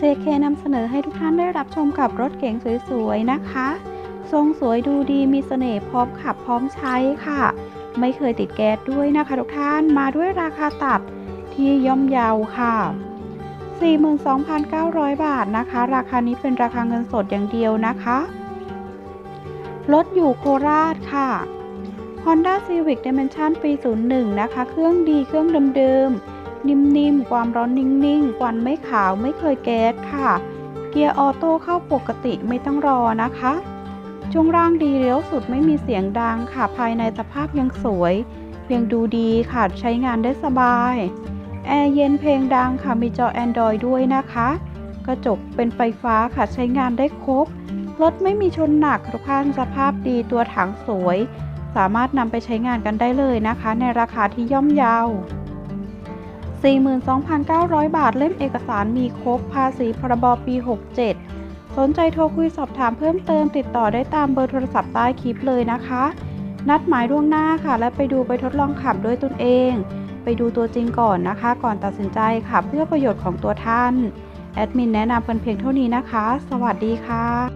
JK นำเสนอให้ทุกท่านได้รับชมกับรถเก๋งสวยๆนะคะ ทรงสวยดูดีมีเสน่ห์พร้อมขับพร้อมใช้ค่ะ ไม่เคยติดแก๊สด้วยนะคะทุกท่านมาด้วยราคาตัดที่ย่อมเยาวค่ะ 42,900 บาทนะคะ ราคานี้เป็นราคาเงินสดอย่างเดียวนะคะรถอยู่โคราชค่ะ Honda Civic Dimension ปี 01 นะคะ เครื่องดีเครื่องเดิมๆ นิ่มๆ ความร้อนนิ่งๆควันไม่ขาวไม่เคยแก๊สค่ะ เกียร์ออโต้เข้าปกติไม่ต้องรอนะคะ ช่วงล่างดีเลี้ยวสุดไม่มีเสียงดังค่ะ ภายในสภาพยังสวย ยังดูดีค่ะ ใช้งานได้สบาย แอร์เย็นเพลงดังค่ะ มีจอ Android ด้วยนะคะ กระจกเป็นไฟฟ้าค่ะ ใช้งานได้ครบ รถไม่มีชนหนักทุกท่านสภาพดี ตัวถังสวย สามารถนำไปใช้งานกันได้เลยนะคะ ในราคาที่ย่อมเยาว 42,900 บาทเล่มเอกสารมีครบภาษีพรบปี 67 สนใจโทรคุยสอบถามเพิ่มเติมติดต่อได้ตามเบอร์โทรศัพท์ใต้คลิปเลยนะคะ นัดหมายล่วงหน้าค่ะ และไปดูไปทดลองขับด้วยตนเอง ไปดูตัวจริงก่อนนะคะ ก่อนตัดสินใจค่ะเพื่อประโยชน์ของตัวท่าน แอดมินแนะนำเป็นเพียงเท่านี้นะคะ สวัสดีค่ะ